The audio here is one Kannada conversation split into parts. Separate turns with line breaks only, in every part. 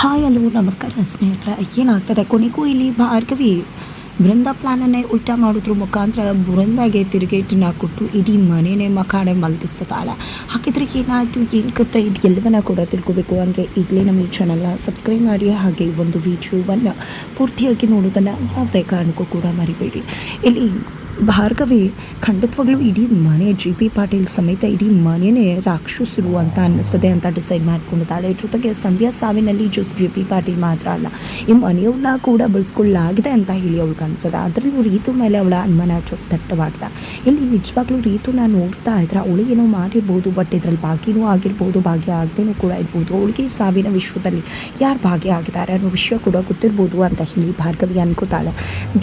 ಹಾಯ್, ಹಲೋ, ನಮಸ್ಕಾರ ಸ್ನೇಹಿತರೆ. ಏನಾಗ್ತದೆ? ಕೊನೆಗೂ ಇಲ್ಲಿ ಭಾರ್ಗವಿ ಬೃಂದ ಪ್ಲಾನನ್ನೇ ಉಲ್ಟಾ ಮಾಡಿದ್ರು. ಮುಖಾಂತರ ಬೃಂದಾಗೆ ತಿರುಗೇಟನ್ನ ಕೊಟ್ಟು ಇಡೀ ಮನೆಯೇ ಮಕಾಡೆ ಮಲಗಿಸ್ತಾಳೆ ಹಾಕಿದ್ರೆ ಏನಾಯಿತು? ಏನು ಕತೆ ಇದು ಎಲ್ಲವನ್ನ ಕೂಡ ತಿಳ್ಕೊಬೇಕು. ಅಂದರೆ ಈಗಲೇ ನಮ್ಮ ಈ ಚಾನಲ್ನ ಸಬ್ಸ್ಕ್ರೈಬ್ ಮಾಡಿ. ಹಾಗೆ ಒಂದು ವಿಡಿಯೋವನ್ನು ಪೂರ್ತಿಯಾಗಿ ನೋಡೋದನ್ನು ಯಾವುದೇ ಕಾರಣಕ್ಕೂ ಕೂಡ ಮರಿಬೇಡಿ. ಇಲ್ಲಿ ಭಾರ್ಗವಿ, ಖಂಡಿತವಾಗ್ಲೂ ಇಡೀ ಮನೆ ಜಿ ಪಿ ಪಾಟೀಲ್ ಸಮೇತ ಇಡೀ ಮನೆಯೇ ರಾಕ್ಷಸರು ಅಂತ ಅನ್ನಿಸ್ತದೆ ಅಂತ ಡಿಸೈಡ್ ಮಾಡ್ಕೊಂಡಿದ್ದಾಳೆ. ಜೊತೆಗೆ ಸಂಧ್ಯಾ ಸಾವಿನಲ್ಲಿ ಜಸ್ಟ್ ಜಿ ಪಿ ಪಾಟೀಲ್ ಮಾತ್ರ ಅಲ್ಲ, ಈ ಮನೆಯವ್ರನ್ನ ಕೂಡ ಬಳಸ್ಕೊಳ್ಳಾಗಿದೆ ಅಂತ ಹೇಳಿ ಅವ್ಳಿಗೆ ಅನ್ಸದ. ಅದರಲ್ಲೂ ರೀತು ಮೇಲೆ ಅವಳ ಅನುಮಾನ ದಟ್ಟವಾಗ್ದ ಇಲ್ಲಿ ನಿಜವಾಗ್ಲೂ ನಾನು ನೋಡ್ತಾ ಇದ್ರೆ ಅವಳಿಗೇನೋ ಮಾಡಿರ್ಬೋದು ಬಟ್ ಇದ್ರಲ್ಲಿ ಭಾಗ್ಯನೂ ಆಗಿರ್ಬೋದು, ಭಾಗ್ಯ ಆಗದೇನೂ ಕೂಡ ಇರ್ಬೋದು. ಅವಳಿಗೆ ಸಾವಿನ ವಿಶ್ವದಲ್ಲಿ ಯಾರು ಭಾಗ್ಯ ಆಗಿದ್ದಾರೆ ಅನ್ನೋ ವಿಷಯ ಕೂಡ ಗೊತ್ತಿರ್ಬೋದು ಅಂತ ಹೇಳಿ ಭಾರ್ಗವಿ ಅನ್ಕೋತಾಳೆ.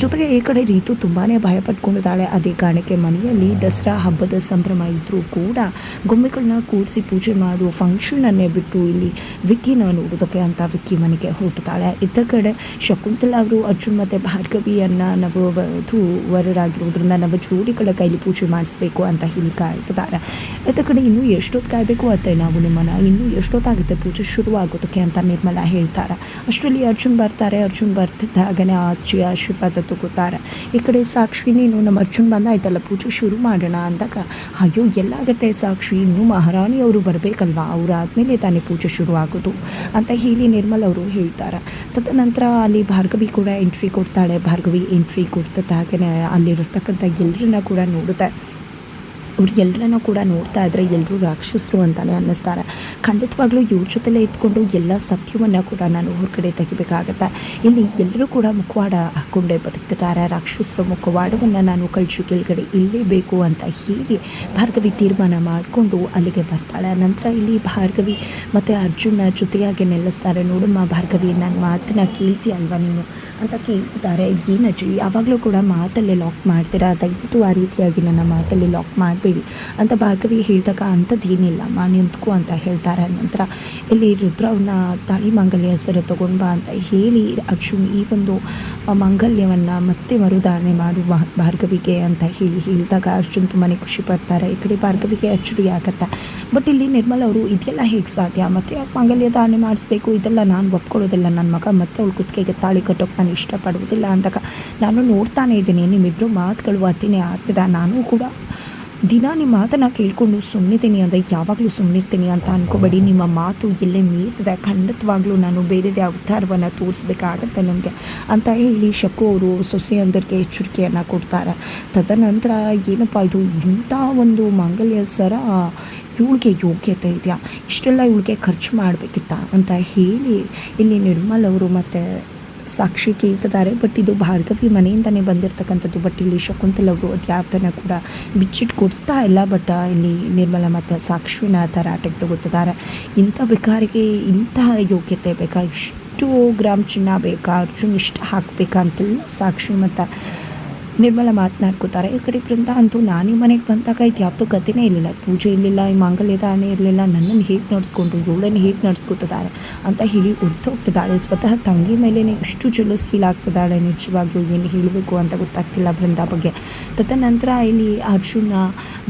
ಜೊತೆಗೆ ಈ ಕಡೆ ರೀತು ತುಂಬಾ ಭಯ ಪಟ್ಕೊಂಡಿದ್ದಾಳೆ ಅದೇ ಕಾರಣಕ್ಕೆ ಮನೆಯಲ್ಲಿ ದಸರಾ ಹಬ್ಬದ ಸಂಭ್ರಮ ಇದ್ದರೂ ಕೂಡ ಗೊಂಬೆಗಳನ್ನ ಕೂಡಿಸಿ ಪೂಜೆ ಮಾಡು ಫಂಕ್ಷನನ್ನೇ ಬಿಟ್ಟು ಇಲ್ಲಿ ವಿಕ್ಕಿನ ನೋಡೋದಕ್ಕೆ ಅಂತ ವಿಕ್ಕಿ ಮನೆಗೆ ಹೊರಡ್ತಾಳೆ ಇತ್ತ ಕಡೆ ಶಕುಂತಲ ಅವರು ಅರ್ಜುನ್ ಮತ್ತು ಭಾರ್ಗವಿಯನ್ನು ನಾವು ವಧು ವರರಾಗಿರೋದ್ರಿಂದ ನಮ್ಮ ಜೋಡಿಗಳ ಕೈಲಿ ಪೂಜೆ ಮಾಡಿಸ್ಬೇಕು ಅಂತ ಹೇಳಿ ಕಾಯ್ತಿದ್ದಾರೆ ಇತ್ತ ಕಡೆ ಇನ್ನೂ ಎಷ್ಟೊತ್ತು ಕಾಯಬೇಕು ಅತ್ತೆ? ನಾವು ನಿಮ್ಮನ್ನು ಇನ್ನೂ ಎಷ್ಟೊತ್ತಾಗುತ್ತೆ ಪೂಜೆ ಶುರುವಾಗೋದಕ್ಕೆ ಅಂತ ನಿರ್ಮಲ ಹೇಳ್ತಾರೆ. ಅಷ್ಟರಲ್ಲಿ ಅರ್ಜುನ್ ಬರ್ತಾರೆ. ಅರ್ಜುನ್ ಬರ್ತಿದ್ದಾಗನೇ ಆಚೆ ಆಶೀರ್ವಾದ ತಗೋತಾರೆ. ಈ ಕಡೆ ಸಾಕ್ಷಿ ನೀನು ನಮ್ಮ ಅರ್ಜುನ್ ಬಂದಾಯ್ತಲ್ಲ ಪೂಜೆ ಶುರು ಮಾಡೋಣ ಅಂದಾಗ, ಅಯ್ಯೋ, ಎಲ್ಲಾಗತ್ತೆ ಸಾಕ್ಷಿ, ಇನ್ನೂ ಮಹಾರಾಣಿಯವರು ಬರಬೇಕಲ್ವಾ? ಅವ್ರು ಆದಮೇಲೆ ತಾನೇ ಪೂಜೆ ಶುರು ಆಗೋದು ಅಂತ ಹೇಳಿ ನಿರ್ಮಲ್ ಅವರು ಹೇಳ್ತಾರೆ. ತದನಂತರ ಅಲ್ಲಿ ಭಾರ್ಗವಿ ಕೂಡ ಎಂಟ್ರಿ ಕೊಡ್ತಾಳೆ. ಭಾರ್ಗವಿ ಎಂಟ್ರಿ ಕೊಡ್ತಿದ್ದಾಗನೇ ಅಲ್ಲಿರತಕ್ಕಂಥ ಎಲ್ಲರನ್ನ ಕೂಡ ನೋಡುತ್ತೆ. ಅವ್ರು ಎಲ್ಲರನ್ನೂ ಕೂಡ ನೋಡ್ತಾ ಇದ್ರೆ ಎಲ್ಲರೂ ರಾಕ್ಷಸರು ಅಂತಲೇ ಅನ್ನಿಸ್ತಾರೆ. ಖಂಡಿತವಾಗ್ಲೂ ಇವ್ರ ಜೊತೆಲೇ ಇದ್ಕೊಂಡು ಎಲ್ಲ ಸತ್ಯವನ್ನು ಕೂಡ ನಾನು ಹೊರಗಡೆ ತೆಗಿಬೇಕಾಗತ್ತೆ. ಇಲ್ಲಿ ಎಲ್ಲರೂ ಕೂಡ ಮುಖವಾಡ ಹಾಕ್ಕೊಂಡೇ ಬದುಕ್ತಿದ್ದಾರೆ. ರಾಕ್ಷಸರ ಮುಖವಾಡವನ್ನು ನಾನು ಕಳ್ಸು ಕೆಳಗಡೆ ಇಲ್ಲೇ ಬೇಕು ಅಂತ ಹೇಳಿ ಭಾರ್ಗವಿ ತೀರ್ಮಾನ ಮಾಡಿಕೊಂಡು ಅಲ್ಲಿಗೆ ಬರ್ತಾಳೆ. ನಂತರ ಇಲ್ಲಿ ಭಾರ್ಗವಿ ಮತ್ತು ಅರ್ಜುನ ಜೊತೆಯಾಗಿ ನೆಲೆಸ್ತಾರೆ. ನೋಡಮ್ಮ ಭಾರ್ಗವಿ ನನ್ನ ಮಾತನ್ನ ಕೇಳ್ತಿ ಅಲ್ವಾ ನೀನು? ಅಂತ ಕೇಳ್ತಿದ್ದಾರೆ. ಏನಜ್ಜಿ ಯಾವಾಗಲೂ ಕೂಡ ಮಾತಲ್ಲೇ ಲಾಕ್ ಮಾಡ್ತೀರಾ? ದಯವಿಟ್ಟು ಆ ರೀತಿಯಾಗಿ ನನ್ನ ಮಾತಲ್ಲಿ ಲಾಕ್ ಮಾಡಬೇಡಿ. ಅಂತ ಭಾರ್ಗವಿ ಹೇಳಿದಾಗ ಅಂಥದ್ದೇನಿಲ್ಲ ಮಾ ನಿಂತ್ಕೋ ಅಂತ ಹೇಳ್ತಾರೆ. ನಂತರ ಇಲ್ಲಿ ರುದ್ರವನ್ನ ತಾಳಿ ಮಾಂಗಲ್ಯ ಹೆಸರು ತಗೊಂಡು ಬಾ ಅಂತ ಹೇಳಿ ಅರ್ಜುನ್ ಈ ಒಂದು ಮಾಂಗಲ್ಯವನ್ನು ಮತ್ತೆ ಮರುಧಾರಣೆ ಮಾಡು ಭಾರ್ಗವಿಗೆ ಅಂತ ಹೇಳಿ ಹೇಳಿದಾಗ ಅರ್ಜುನ್ ತುಂಬಾ ಖುಷಿ ಪಡ್ತಾರೆ. ಈ ಕಡೆ ಭಾರ್ಗವಿಗೆ ಅಚ್ಚುರಿ ಆಗತ್ತೆ. ಬಟ್ ಇಲ್ಲಿ ನಿರ್ಮಲ್ ಅವರು ಇದೆಲ್ಲ ಹೇಗೆ ಸಾಧ್ಯ? ಮತ್ತೆ ಯಾಕೆ ಮಾಂಗಲ್ಯ ದಾನ ಮಾಡಿಸ್ಬೇಕು? ಇದೆಲ್ಲ ನಾನು ಒಪ್ಕೊಳ್ಳೋದಿಲ್ಲ. ನನ್ನ ಮಗ ಮತ್ತೆ ಅವಳು ಕುತ್ತಿಗೆಗೆ ತಾಳಿ ಕಟ್ಟೋಕೆ ನಾನು ಇಷ್ಟಪಡುವುದಿಲ್ಲ ಅಂದಾಗ ನಾನು ನೋಡ್ತಾನೆ ಇದ್ದೀನಿ. ನಿಮ್ಮಿಬ್ಬರು ಮಾತುಗಳು ಅತಿನೇ ಆಗ್ತದೆ. ನಾನು ಕೂಡ ದಿನ ನಿಮ್ಮ ಮಾತನ್ನು ಕೇಳಿಕೊಂಡು ಸುಮ್ಮನಿದ್ದೀನಿ ಅಂದರೆ ಯಾವಾಗಲೂ ಸುಮ್ಮನಿರ್ತೀನಿ ಅಂತ ಅಂದ್ಕೋಬೇಡಿ ನಿಮ್ಮ ಮಾತು ಎಲ್ಲೇ ಮೀರ್ತದೆ, ಖಂಡಿತವಾಗ್ಲೂ ನಾನು ಬೇರೆದೇ ಅವತಾರವನ್ನು ತೋರಿಸ್ಬೇಕಾಗತ್ತೆ ನನಗೆ ಅಂತ ಹೇಳಿ ಶಕು ಅವರು ಸೊಸೆಯಂದರಿಗೆ ಎಚ್ಚರಿಕೆಯನ್ನು ಕೊಡ್ತಾರೆ. ತದನಂತರ ಏನಪ್ಪ ಇದು ಇಂಥ ಒಂದು ಮಾಂಗಲ್ಯ ಸರ ಇವಳಿಗೆ ಯೋಗ್ಯತೆ ಇದೆಯಾ? ಇಷ್ಟೆಲ್ಲ ಇವಳಿಗೆ ಖರ್ಚು ಮಾಡಬೇಕಿತ್ತ ಅಂತ ಹೇಳಿ ಇಲ್ಲಿ ನಿರ್ಮಲ್ ಅವರು ಮತ್ತು ಸಾಕ್ಷಿ ಕೇಳ್ತಿದ್ದಾರೆ. ಬಟ್ ಇದು ಭಾರ್ಗವಿ ಮನೆಯಿಂದನೇ ಬಂದಿರತಕ್ಕಂಥದ್ದು. ಬಟ್ ಇಲ್ಲಿ ಶಕುಂತಲವರು ಕೂಡ ಬಿಚ್ಚಿಟ್ಟು ಕೊಡ್ತಾ ಇಲ್ಲ. ಬಟ್ ಇಲ್ಲಿ ನಿರ್ಮಲ ಮತ್ತು ಸಾಕ್ಷಿನ ತರಾಟೆಗೆ ತಗೋತಿದ್ದಾರೆ ಇಂಥ ಬೇಕಾರಿಗೆ ಇಂತಹ ಯೋಗ್ಯತೆ ಬೇಕಾ? ಇಷ್ಟು ಗ್ರಾಮ್ ಚಿನ್ನ ಬೇಕಾ? ಅರ್ಜುನ್ ಇಷ್ಟು ಹಾಕಬೇಕಾ? ಅಂತೆಲ್ಲ ಸಾಕ್ಷಿ ಮತ್ತು ನಿರ್ಮಲ ಮಾತನಾಡ್ಕೋತಾರೆ. ಈ ಕಡೆ ಬೃಂದ ಅಂತೂ ನಾನೇ ಮನೆಗೆ ಬಂದಾಗ ಇದು ಯಾವುದೂ ಗತಿನೇ ಇರಲಿಲ್ಲ. ಪೂಜೆ ಇರಲಿಲ್ಲ, ಈ ಮಾಂಗಲ್ಯ ಧಾರಣೆ ಇರಲಿಲ್ಲ, ನನ್ನನ್ನು ಹೇಗೆ ನಡೆಸ್ಕೊಂಡ್ರು ಇವಳನ್ನು ಹೇಗೆ ನಡೆಸ್ಕೊತಿದ್ದಾರೆ ಅಂತ ಹೇಳಿ ಹೋಗ್ತಿದ್ದಾಳೆ. ಸ್ವತಃ ತಂಗಿ ಮೇಲೇ ಇಷ್ಟು ಜಲಸ್ ಫೀಲ್ ಆಗ್ತಿದ್ದಾಳೆ ನಿಜವಾಗ್ಲೂ, ಏನು ಹೇಳಬೇಕು ಅಂತ ಗೊತ್ತಾಗ್ತಿಲ್ಲ ಬೃಂದ ಬಗ್ಗೆ. ತದನಂತರ ಇಲ್ಲಿ ಅರ್ಜುನ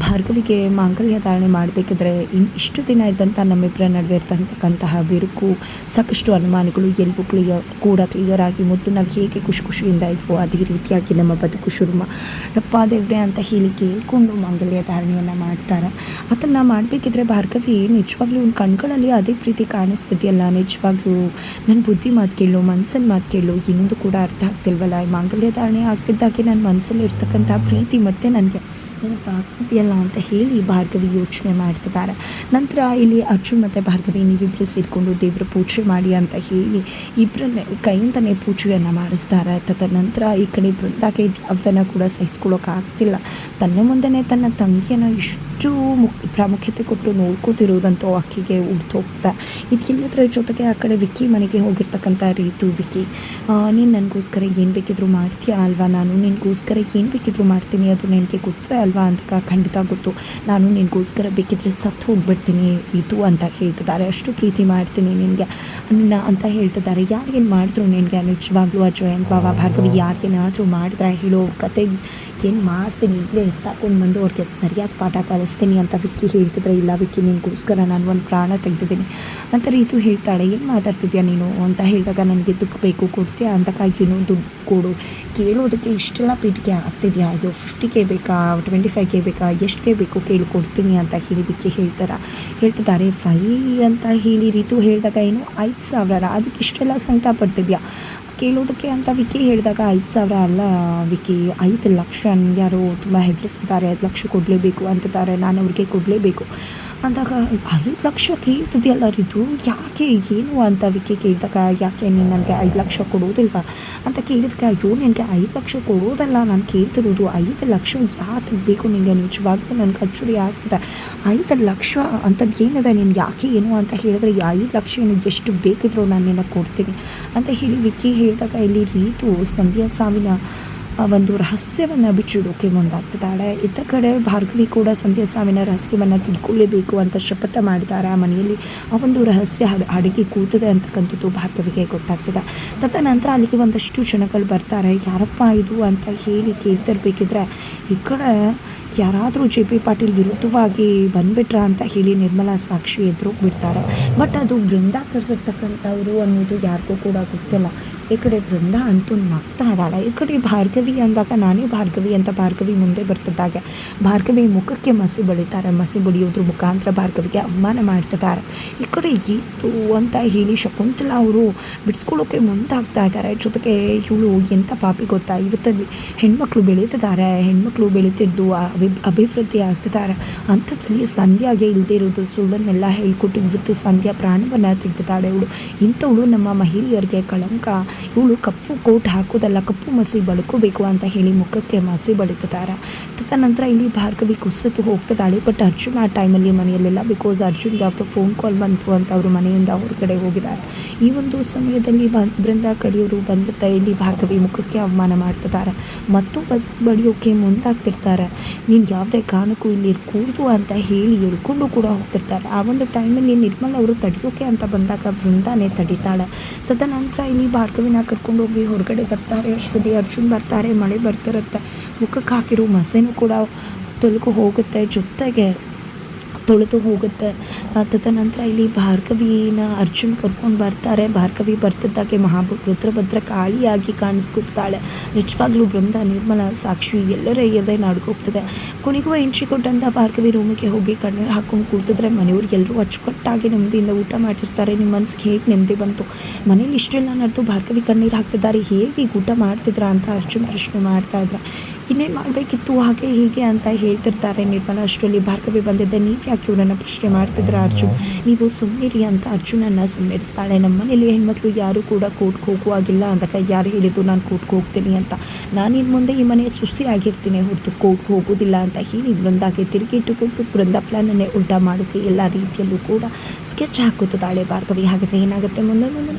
ಭಾರ್ಗವಿಗೆ ಮಾಂಗಲ್ಯ ಧಾರಣೆ ಮಾಡಬೇಕಿದ್ರೆ ಇನ್ ಇಷ್ಟು ದಿನ ಇದ್ದಂಥ ನಮ್ಮಿಬ್ಬರ ನಡುವೆ ಇರ್ತಕ್ಕಂತಹ ಬಿರುಕು, ಸಾಕಷ್ಟು ಅನುಮಾನಗಳು ಎಲ್ಲವೂ ಕ್ಲಿಯರ್, ಕೂಡ ಕ್ಲಿಯರ್ ಆಗಿ ಮೊದಲು ನಾವು ಹೇಗೆ ಖುಷಿ ಖುಷಿಯಿಂದ ಇದ್ವೋ ಅದೇ ರೀತಿಯಾಗಿ ನಮ್ಮ ಬದುಕು ಶುರು ಮಾಡಪ್ಪ ದೇವ್ರೆ ಅಂತ ಹೇಳಿ ಕೇಳಿಕೊಂಡು ಮಾಂಗಲ್ಯ ಧಾರಣೆಯನ್ನು ಮಾಡ್ತಾರೆ. ಅದನ್ನು ಮಾಡಬೇಕಿದ್ರೆ ಭಾರ್ಗವಿ ನಿಜವಾಗ್ಲೂ ಒಂದು ಕಣ್ಗಳಲ್ಲಿ ಅದೇ ಪ್ರೀತಿ ಕಾಣಿಸ್ತಿದೆಯಲ್ಲ, ನಿಜವಾಗ್ಲೂ ನನ್ನ ಬುದ್ಧಿ ಮಾತು ಕೇಳು ಮನ್ಸಲ್ಲಿ ಮಾತು ಕೇಳು, ಇನ್ನೊಂದು ಕೂಡ ಅರ್ಥ ಆಗ್ತಿಲ್ವಲ್ಲ? ಈ ಮಾಂಗಲ್ಯ ಧಾರಣೆ ಆಗ್ತಿದ್ದಾಗೆ ನನ್ನ ಮನಸ್ಸಲ್ಲಿ ಇರ್ತಕ್ಕಂಥ ಪ್ರೀತಿ ಮತ್ತು ನನಗೆ. ನೆನಪು ಆಗ್ತಿದೆಯಲ್ಲ ಅಂತ ಹೇಳಿ ಭಾರ್ಗವಿ ಯೋಚನೆ ಮಾಡ್ತಿದ್ದಾರೆ. ನಂತರ ಇಲ್ಲಿ ಅರ್ಜುನ್ ಮತ್ತು ಭಾರ್ಗವಿ ನೀವಿಬ್ಬರು ಸೇರಿಕೊಂಡು ದೇವರ ಪೂಜೆ ಮಾಡಿ ಅಂತ ಹೇಳಿ ಇಬ್ಬರನ್ನೇ ಕೈಯಿಂದನೇ ಪೂಜೆಯನ್ನು ಮಾಡಿಸ್ತಾರೆ. ತದನಂತರ ಈ ಕಡೆ ಬೃಂದಾಗೆ ಯಾವುದನ್ನು ಕೂಡ ಸಹಿಸ್ಕೊಳ್ಳೋಕ್ಕಾಗ್ತಿಲ್ಲ ತನ್ನ ಮುಂದೆನೇ ತನ್ನ ತಂಗಿಯನ್ನು ಇಷ್ಟು ಪ್ರಾಮುಖ್ಯತೆ ಕೊಟ್ಟು ನೋಡ್ಕೋತಿರೋದಂತೂ ಅಕ್ಕಿಗೆ ಉಡ್ತು ಹೋಗ್ತಾ ಇದೆಲ್ಲದರ ಜೊತೆಗೆ ಆ ಕಡೆ ವಿಕ್ಕಿ ಮನೆಗೆ ಹೋಗಿರ್ತಕ್ಕಂಥ ರೀತು ವಿಕ್ಕಿ ನೀನು ನನಗೋಸ್ಕರ ಏನು ಬೇಕಿದ್ರು ಮಾಡ್ತೀಯಾ ಅಲ್ವಾ? ನಾನು ನಿನಗೋಸ್ಕರ ಏನು ಬೇಕಿದ್ರು ಮಾಡ್ತೀನಿ. ಅದು ನನಗೆ ಗೊತ್ತೇ ಅಲ್ವಾ ಅಂತ ಖಂಡಿತ ಗೊತ್ತು. ನಾನು ನಿನಗೋಸ್ಕರ ಬೇಕಿದ್ರೆ ಸತ್ತು ಹೋಗ್ಬಿಡ್ತೀನಿ, ಇದು ಅಂತ ಹೇಳ್ತಿದ್ದಾರೆ. ಅಷ್ಟು ಪ್ರೀತಿ ಮಾಡ್ತೀನಿ ನಿನಗೆ. ನಿನ್ನ ಅಂತ ಹೇಳ್ತಿದ್ದಾರೆ. ಯಾರಿಗೇನು ಮಾಡಿದ್ರು ನಿನಗೆ ನಿಜವಾಗ್ಲೂ ಆ ಜಯಂತ್ ಬಾಬಾ ಭಾರ್ಗವಿ, ಯಾರಿಗೇನಾದರೂ ಮಾಡಿದ್ರೆ ಹೇಳೋ ಕತೆ ಏನು ಮಾಡ್ತೀನಿ ಇಲ್ಲೇ ಎತ್ತಾಕೊಂಡು ಬಂದು ಅವ್ರಿಗೆ ಸರಿಯಾಗಿ ಪಾಠ ಕಲಿಸ್ತೀನಿ ಅಂತ ವಿಕ್ಕಿ ಹೇಳ್ತಿದ್ರೆ ಇಲ್ಲ ವಿಕ್ಕಿ, ನಿನಗೋಸ್ಕರ ನಾನು ಒಂದು ಪ್ರಾಣ ತೆಗೆದಿದ್ದೀನಿ. ಅಂತ ರೀತು ಹೇಳ್ತಾಳೆ. ಏನು ಮಾತಾಡ್ತಿದ್ಯಾ ನೀನು ಅಂತ ಹೇಳಿದಾಗ ನನಗೆ ದುಡ್ಡು ಬೇಕು, ಕೊಡ್ತೀಯಾ ಅಂತಕ ಏನೋ ದುಡ್ಡು ಕೊಡು. ಕೇಳೋದಕ್ಕೆ ಇಷ್ಟೆಲ್ಲ ಪೀಠಿಗೆ ಆಗ್ತಿದ್ಯಾ? ಅಯ್ಯೋ ಫಿಫ್ಟಿ ಕೆ ಬೇಕಾ? ಟ್ವೆಂಟಿ ಫೈವ್ ಕೆ ಬೇಕಾ, ಎಷ್ಟು ಕೆ ಬೇಕು ಕೇಳಿ ಕೊಡ್ತೀನಿ ಅಂತ ಹೇಳಿದಕ್ಕೆ ಹೇಳ್ತಾರೆ? ಹೇಳ್ತಿದ್ದಾರೆ, ಫೈ ಅಂತ ಹೇಳಿ ರೀತು ಹೇಳಿದಾಗ ಏನು? ಐದು ಸಾವಿರ ಅದಕ್ಕೆ ಇಷ್ಟೆಲ್ಲ ಸಂಕಟ ಪಡ್ತಿದ್ಯಾ? ಕೇಳೋದಕ್ಕೆ ಅಂತ ವಿಕಿ ಹೇಳಿದಾಗ, ಐದು ಸಾವಿರ ಅಲ್ಲ ವಿಕಿ, ಐದು ಲಕ್ಷ. ಯಾರು ತುಂಬ ಹೆದರಿಸ್ತಿದ್ದಾರೆ. ಐದು ಲಕ್ಷ ಕೊಡಲೇಬೇಕು ಅಂತಿದ್ದಾರೆ. ನಾನು ಅವ್ರಿಗೆ ಕೊಡಲೇಬೇಕು. ಅಂದಾಗ ಐದು ಲಕ್ಷ ಕೇಳ್ತಿದ್ಯಲ್ಲ ರೀತು? ಯಾಕೆ ಏನು ಅಂತ ವಿಕೆ ಕೇಳಿದಾಗ, ಯಾಕೆ ನೀನು ನನಗೆ ಐದು ಲಕ್ಷ ಕೊಡೋದಿಲ್ವಾ? ಅಂತ ಕೇಳಿದಕ್ಕೆ ಅಯ್ಯೋ, ನಿನಗೆ ಐದು ಲಕ್ಷ ಕೊಡೋದಲ್ಲ. ನಾನು ಕೇಳ್ತಿರೋದು ಐದು ಲಕ್ಷ ಯಾಕೆ ಬೇಕು ನಿನಗೆ ನಿಜವಾಗ್ಲೂ ನನಗೆ ಅಚ್ಚುರಿ ಆಗ್ತದೆ. ಐದು ಲಕ್ಷ ಅಂಥದ್ದು ಏನಿದೆ ನೀನು? ಯಾಕೆ ಏನು ಅಂತ ಹೇಳಿದ್ರೆ ಐದು ಲಕ್ಷ ನಿನಗೆ ಎಷ್ಟು ಬೇಕಿದ್ರು ನಾನು ನಿನಗೆ ಕೊಡ್ತೀನಿ. ಅಂತ ಹೇಳಿ ವಿಕ್ಕಿ ಹೇಳಿದಾಗ, ಇಲ್ಲಿ ರೀತು, ಸಂಧ್ಯಾ ಸಾವಿನ ಒಂದು ರಹಸ್ಯವನ್ನು ಬಿಚ್ಚಿಡೋಕೆ ಮುಂದಾಗ್ತಿದ್ದಾಳೆ. ಇತ್ತ ಕಡೆ ಭಾರ್ಗವಿ ಕೂಡ ಸಂಧ್ಯಾ ಸಾವಿನ ರಹಸ್ಯವನ್ನು ತಿಳ್ಕೊಳ್ಳೇಬೇಕು ಅಂತ ಶಪಥ ಮಾಡಿದ್ದಾರೆ ಆ ಮನೆಯಲ್ಲಿ ಆ ಒಂದು ರಹಸ್ಯ ಅಡುಗೆ ಕೂತದೆ ಅಂತಕ್ಕಂಥದ್ದು ಭಾರ್ಗವಿಗೆ ಗೊತ್ತಾಗ್ತದೆ. ತದನಂತರ ಅಲ್ಲಿಗೆ ಒಂದಷ್ಟು ಜನಗಳು ಬರ್ತಾರೆ. ಯಾರಪ್ಪ ಇದು ಅಂತ ಹೇಳಿ ಕೇಳ್ತಿರ್ಬೇಕಿದ್ರೆ ಈ ಕಡೆ ಯಾರಾದರೂ ಜೆ ಪಿ ಪಾಟೀಲ್ ವಿರುದ್ಧವಾಗಿ ಬಂದುಬಿಟ್ರಾ ಅಂತ ಹೇಳಿ ನಿರ್ಮಲಾ ಸಾಕ್ಷಿ ಎದುರು ಬಿಡ್ತಾರೆ ಬಟ್ ಅದು ಬೃಂದಾಕರಿಸಿರ್ತಕ್ಕಂಥವ್ರು ಅನ್ನೋದು ಯಾರಿಗೂ ಕೂಡ ಗೊತ್ತಿಲ್ಲ. ಈ ಕಡೆ ಬೃಂದ ಅಂತೂ ನಗ್ತಾ ಇದ್ದಾಳೆ. ಈ ಕಡೆ ಭಾರ್ಗವಿ ಅಂದಾಗ ನಾನೇ ಭಾರ್ಗವಿ ಅಂತ ಭಾರ್ಗವಿ ಮುಂದೆ ಬರ್ತಿದ್ದಾಗ. ಭಾರ್ಗವಿ ಮುಖಕ್ಕೆ ಮಸಿ ಬಳಿತಾರೆ. ಮಸಿ ಬಳಿಯೋದ್ರ ಮುಖಾಂತರ ಭಾರ್ಗವಿಗೆ ಅವಮಾನ ಮಾಡ್ತಿದ್ದಾರೆ. ಈ ಕಡೆ ಏನು ಅಂತ ಹೇಳಿ ಶಕುಂತಲಾ ಅವರು ಬಿಡಿಸ್ಕೊಳ್ಳೋಕೆ ಮುಂದಾಗ್ತಾ ಇದ್ದಾರೆ. ಜೊತೆಗೆ ಇವಳು ಎಂಥ ಪಾಪಿ ಗೊತ್ತಾ? ಇವತ್ತಲ್ಲಿ ಹೆಣ್ಮಕ್ಳು ಬೆಳೀತಿದ್ದಾರೆ. ಹೆಣ್ಮಕ್ಳು ಬೆಳೀತಿದ್ದು ಅಭಿ, ಅಭಿವೃದ್ಧಿ ಆಗ್ತಿದ್ದಾರೆ. ಅಂಥದ್ರಲ್ಲಿ ಸಂಧ್ಯಾಗೆ ಇಲ್ಲದೆ ಇರೋದು ಸುಳ್ಳನ್ನೆಲ್ಲ ಹೇಳ್ಕೊಟ್ಟು ಇವತ್ತು ಸಂಧ್ಯಾ ಪ್ರಾಣವನ್ನು ತೆಗೆದಿದ್ದಾಳೆ ಇವಳು. ಇಂಥವಳು ನಮ್ಮ ಮಹಿಳೆಯರಿಗೆ ಕಳಂಕ. ಇವಳು ಕಪ್ಪು ಕೋಟ್ ಹಾಕೋದಲ್ಲ ಕಪ್ಪು ಮಸಿ ಬಳ್ಕೋಬೇಕು ಅಂತ ಹೇಳಿ ಮುಖಕ್ಕೆ ಮಸಿ ಬಳಿತಿದ್ದಾರೆ ತದನಂತರ ಇಲ್ಲಿ ಭಾರ್ಗವಿ ಕುಸಿತು ಹೋಗ್ತಿದ್ದಾಳೆ ಬಟ್ ಅರ್ಜುನ್ ಆ ಟೈಮಲ್ಲಿ ಮನೆಯಲ್ಲಿಲ್ಲ ಬಿಕಾಸ್ ಅರ್ಜುನ್ಗೆ ಯಾವ್ದೋ ಫೋನ್ ಕಾಲ್ ಬಂತು ಅಂತ ಅವರು ಮನೆಯಿಂದ ಹೊರಗಡೆ ಹೋಗಿದ್ದಾರೆ. ಈ ಒಂದು ಸಮಯದಲ್ಲಿ ಬೃಂದ ಕಡಿಯವರು ಬಂದ ಇಲ್ಲಿ ಭಾರ್ಗವಿ ಮುಖಕ್ಕೆ ಅವಮಾನ ಮಾಡ್ತಿದ್ದಾರೆ ಮತ್ತು ಬಸ್ ಬಡಿಯೋಕೆ ಮುಂದಾಗ್ತಿರ್ತಾರೆ. ನೀನು ಯಾವುದೇ ಕಾರಣಕ್ಕೂ ಇಲ್ಲಿ ಕೂರ್ದು ಅಂತ ಹೇಳಿ ಎಳ್ಕೊಂಡು ಕೂಡ ಹೋಗ್ತಿರ್ತಾರೆ. ಆ ಒಂದು ಟೈಮಲ್ಲಿ ನಿರ್ಮಲ್ ಅವರು ತಡೆಯೋಕೆ ಅಂತ ಬಂದಾಗ ಬೃಂದಾನೇ ತಡಿತಾಳೆ. ತದನಂತರ ಇಲ್ಲಿ ಭಾರ್ಗವಿನ ಕರ್ಕೊಂಡೋಗಿ ಹೊರಗಡೆ ಬರ್ತಾರೆ. ಅಶ್ವತಿ ಅರ್ಜುನ್ ಬರ್ತಾರೆ, ಮಳೆ ಬರ್ತಿರುತ್ತೆ. ಮುಖಕ್ಕೆ ಹಾಕಿರೋ ಮಸೆನೂ ಕೂಡ ತೊಲಗು ಹೋಗುತ್ತೆ. ಜೊತೆಗೆ ತೊಳೆದು ಹೋಗುತ್ತೆ. ತದನಂತರ ಇಲ್ಲಿ ಭಾರ್ಗವಿನ ಅರ್ಜುನ್ ಕರ್ಕೊಂಡು ಬರ್ತಾರೆ. ಭಾರ್ಗವಿ ಬರ್ತಿದ್ದಾಗೆ ಮಹಾಭ, ರುದ್ರಭದ್ರ ಕಾಳಿಯಾಗಿ ಕಾಣಿಸ್ಕೊಡ್ತಾಳೆ. ನಿಜವಾಗ್ಲೂ ಬೃಂದ ನಿರ್ಮಲ, ಸಾಕ್ಷಿ ಎಲ್ಲರ ಎದೆ ನಡ್ಕೋಗ್ತದೆ ಕೊನೆಗೂ ಎಂಟ್ರಿ ಕೊಟ್ಟಂತ ಭಾರ್ಗವಿ ರೂಮಿಗೆ ಹೋಗಿ ಕಣ್ಣೀರು ಹಾಕೊಂಡು ಕೂತಿದ್ರೆ ಮನೆಯವ್ರು ಎಲ್ಲರೂ ಅಚ್ಚುಕಟ್ಟಾಗಿ ನೆಮ್ಮದಿಯಿಂದ ಊಟ ಮಾಡಿರ್ತಾರೆ ನಿಮ್ಮ ಮನ್ಸಿಗೆ ಹೇಗೆ ನೆಮ್ಮದಿ ಬಂತು? ಮನೇಲಿ ಇಷ್ಟೆಲ್ಲ ನಡೆದು ಭಾರ್ಗವಿ ಕಣ್ಣೀರು ಹಾಕ್ತಿದ್ದಾರೆ. ಹೇಗೆ ಈಗ ಊಟ ಮಾಡ್ತಿದ್ರ ಅಂತ ಅರ್ಜುನ್ ಪ್ರಶ್ನೆ ಮಾಡ್ತಾ ಇದ್ರೆ. ಇನ್ನೇನು ಮಾಡಬೇಕಿತ್ತು ಹಾಗೆ ಹೀಗೆ ಅಂತ ಹೇಳ್ತಿರ್ತಾರೆ ನಿರ್ಮಲ. ಅಷ್ಟರಲ್ಲಿ ಭಾರ್ಗವಿ ಬಂದಿದ್ದೆ, ನೀವು ಯಾಕೆ ಇವರನ್ನು ಪ್ರಶ್ನೆ ಮಾಡ್ತಿದ್ರ ಅರ್ಜುನ್? ನೀವು ಸುಮ್ಮನಿರಿ ಅಂತ ಅರ್ಜುನನ್ನು ಸುಮ್ಮನಿರಿಸ್ತಾಳೆ ನಮ್ಮ ಮನೇಲಿ ಹೆಣ್ಮಕ್ಳು ಯಾರೂ ಕೂಡ ಕೋರ್ಟ್ಗೆ ಹೋಗುವಾಗಿಲ್ಲ ಅಂದಾಗ ಯಾರು ಹೇಳಿದ್ದು ನಾನು ಕೋರ್ಟ್ಗೆ ಹೋಗ್ತೀನಿ ಅಂತ. ನಾನು ಇನ್ನು ಮುಂದೆ ಈ ಮನೆ ಸುಸಿ ಆಗಿರ್ತೀನಿ, ಹೊರತು ಕೋರ್ಟ್ಗೆ ಹೋಗೋದಿಲ್ಲ ಅಂತ ಹೇಳಿ ಬೃಂದಾಗೆ ತಿರುಗಿಟ್ಟುಕೊಂಡು ಬೃಂದ ಪ್ಲಾನನ್ನೇ ಉಲ್ಟಾ ಮಾಡೋಕ್ಕೆ ಎಲ್ಲ ರೀತಿಯಲ್ಲೂ ಕೂಡ ಸ್ಕೆಚ್ ಹಾಕುತ್ತಿದ್ದಾಳೆ ಭಾರ್ಗವಿ. ಹಾಗಾದರೆ ಏನಾಗುತ್ತೆ? ಮುಂದೆ ಮುಂದೆ